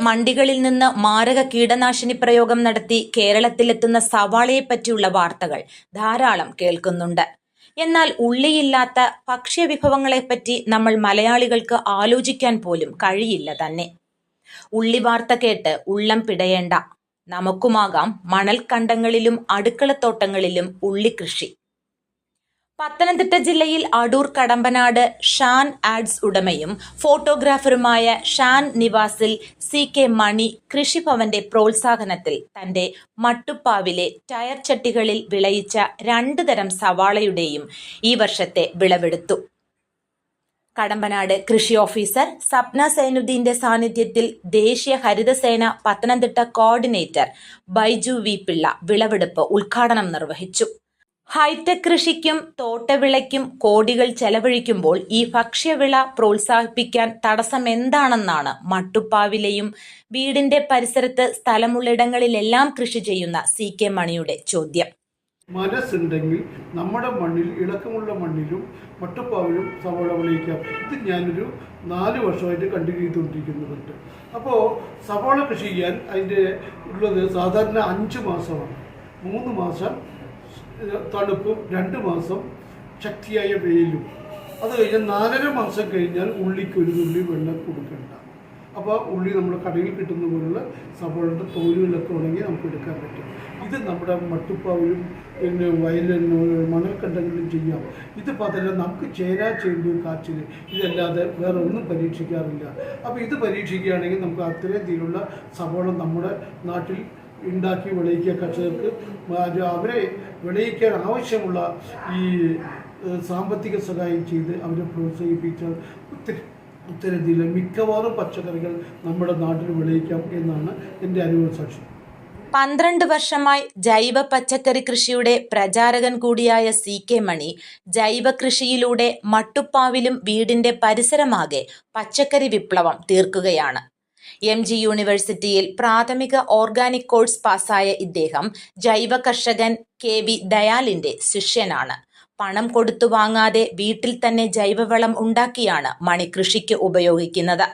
മണ്ടികളിൽ നിന്ന് മാരക കീടനാശിനി പ്രയോഗം നടത്തി കേരളത്തിലെത്തുന്ന സവാളയെ പറ്റിയുള്ള വാർത്തകൾ ധാരാളം കേൾക്കുന്നുണ്ട്. എന്നാൽ ഉള്ളിയില്ലാത്ത ഭക്ഷ്യവിഭവങ്ങളെപ്പറ്റി നമ്മൾ മലയാളികൾക്ക് ആലോചിക്കാൻ പോലും കഴിയില്ല തന്നെ. ഉള്ളി വാർത്ത കേട്ട് ഉള്ളം പിടയേണ്ട. നമുക്കുമാകാം മണൽക്കണ്ടങ്ങളിലും അടുക്കളത്തോട്ടങ്ങളിലും ഉള്ളിക്കൃഷി പത്തനംതിട്ട ജില്ലയിൽ അടൂർ കടമ്പനാട് ഷാൻ ആഡ്സ് ഉടമയും ഫോട്ടോഗ്രാഫറുമായ ഷാൻ നിവാസിൽ സി കെ മണി കൃഷിഭവന്റെ പ്രോത്സാഹനത്തിൽ തന്റെ മട്ടുപ്പാവിലെ ടയർ ചട്ടികളിൽ വിളയിച്ച രണ്ടു തരം സവാളയുടെയും ഈ വർഷത്തെ വിളവെടുത്തു. കടമ്പനാട് കൃഷി ഓഫീസർ സപ്ന സൈനുദ്ദീന്റെ സാന്നിധ്യത്തിൽ ദേശീയ ഹരിതസേന പത്തനംതിട്ട കോർഡിനേറ്റർ ബൈജു വി പിള്ള വിളവെടുപ്പ് ഉദ്ഘാടനം നിർവഹിച്ചു. ഹൈടെക് കൃഷിക്കും തോട്ടവിളയ്ക്കും കോടികൾ ചെലവഴിക്കുമ്പോൾ ഈ ഭക്ഷ്യവിള പ്രോത്സാഹിപ്പിക്കാൻ തടസ്സം എന്താണെന്നാണ് മട്ടുപ്പാവിലെയും വീടിന്റെ പരിസരത്ത് സ്ഥലമുള്ളിടങ്ങളിലെല്ലാം കൃഷി ചെയ്യുന്ന സി കെ മണിയുടെ ചോദ്യം. മനസ്സുണ്ടെങ്കിൽ നമ്മുടെ മണ്ണിൽ ഇളക്കമുള്ള മണ്ണിലും മട്ടുപ്പാവിലും സവാള വിളയിക്കാം. ഇത് ഞാനൊരു നാല് വർഷമായിട്ട് കണ്ടിന്യൂ ചെയ്തുകൊണ്ടിരിക്കുന്നുണ്ട് അപ്പോൾ സവാള കൃഷി ചെയ്യാൻ അതിന്റെ ഉള്ളത് സാധാരണ അഞ്ച് മാസമാണ്. മൂന്ന് മാസം തണുപ്പും രണ്ട് മാസം ശക്തിയായ വെയിലും. അത് കഴിഞ്ഞാൽ നാലര മാസം കഴിഞ്ഞാൽ ഉള്ളിക്ക് ഒരു തുള്ളി വെള്ളം കൊടുക്കണ്ട. അപ്പോൾ ഉള്ളി നമ്മൾ കടയിൽ കിട്ടുന്ന പോലുള്ള സവാളയുടെ തോലുകളൊക്കെ ഉണങ്ങി നമുക്ക് എടുക്കാൻ പറ്റും. ഇത് നമ്മുടെ മട്ടുപ്പാവിലും പിന്നെ വയലിനും മണൽക്കണ്ടങ്ങളിലും ചെയ്യാം. ഇത് പതിനെ നമുക്ക് ചേരാ ചേമ്പ് കാച്ചിൽ ഇതല്ലാതെ വേറെ ഒന്നും പരീക്ഷിക്കാറില്ല. അപ്പോൾ ഇത് പരീക്ഷിക്കുകയാണെങ്കിൽ നമുക്ക് അത്രയും തീരുള്ള സവാള നമ്മുടെ നാട്ടിൽ ഉണ്ടാക്കി വിളയിക്കുക കർഷകർക്ക്. അവരെ വിളയിക്കാൻ ആവശ്യമുള്ള ഈ സാമ്പത്തിക സഹായം ചെയ്ത് അവരെ പ്രോത്സാഹിപ്പിച്ചാൽ ഒത്തിരി ഉത്തരത്തിലെ മിക്കവാറും പച്ചക്കറികൾ നമ്മുടെ നാട്ടിൽ വിളയിക്കാം എന്നാണ് എന്റെ അനുഭവ സാക്ഷി പന്ത്രണ്ട് വർഷമായി ജൈവ പച്ചക്കറി കൃഷിയുടെ പ്രചാരകൻ കൂടിയായ സി കെ മണി ജൈവ കൃഷിയിലൂടെ മട്ടുപ്പാവിലും വീടിന്റെ പരിസരമാകെ പച്ചക്കറി വിപ്ലവം തീർക്കുകയാണ്. എം ജി യൂണിവേഴ്സിറ്റിയിൽ പ്രാഥമിക ഓർഗാനിക് കോഴ്സ് പാസ്സായ ഇദ്ദേഹം ജൈവ കർഷകൻ കെ വി ദയാലിന്റെ ശിഷ്യനാണ്. പണം കൊടുത്തു വാങ്ങാതെ വീട്ടിൽ തന്നെ ജൈവവളം ഉണ്ടാക്കിയാണ് മണി കൃഷിക്ക് ഉപയോഗിക്കുന്നത്.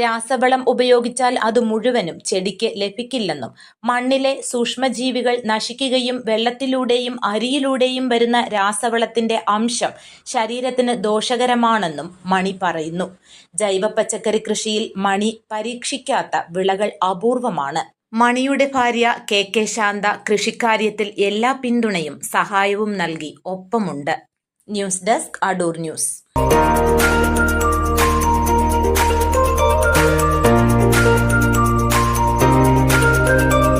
രാസവളം ഉപയോഗിച്ചാൽ അത് മുഴുവനും ചെടിക്ക് ലഭിക്കില്ലെന്നും മണ്ണിലെ സൂക്ഷ്മജീവികൾ നശിക്കുകയും വെള്ളത്തിലൂടെയും അരിയിലൂടെയും വരുന്ന രാസവളത്തിന്റെ അംശം ശരീരത്തിന് ദോഷകരമാണെന്നും മണി പറയുന്നു. ജൈവ പച്ചക്കറി കൃഷിയിൽ മണി പരീക്ഷിക്കാത്ത വിളകൾ അപൂർവമാണ്. മണിയുടെ ഭാര്യ കെ കെ ശാന്ത കൃഷിക്കാര്യത്തിൽ എല്ലാ പിന്തുണയും സഹായവും നൽകി ഒപ്പമുണ്ട്. News desk Adoor news.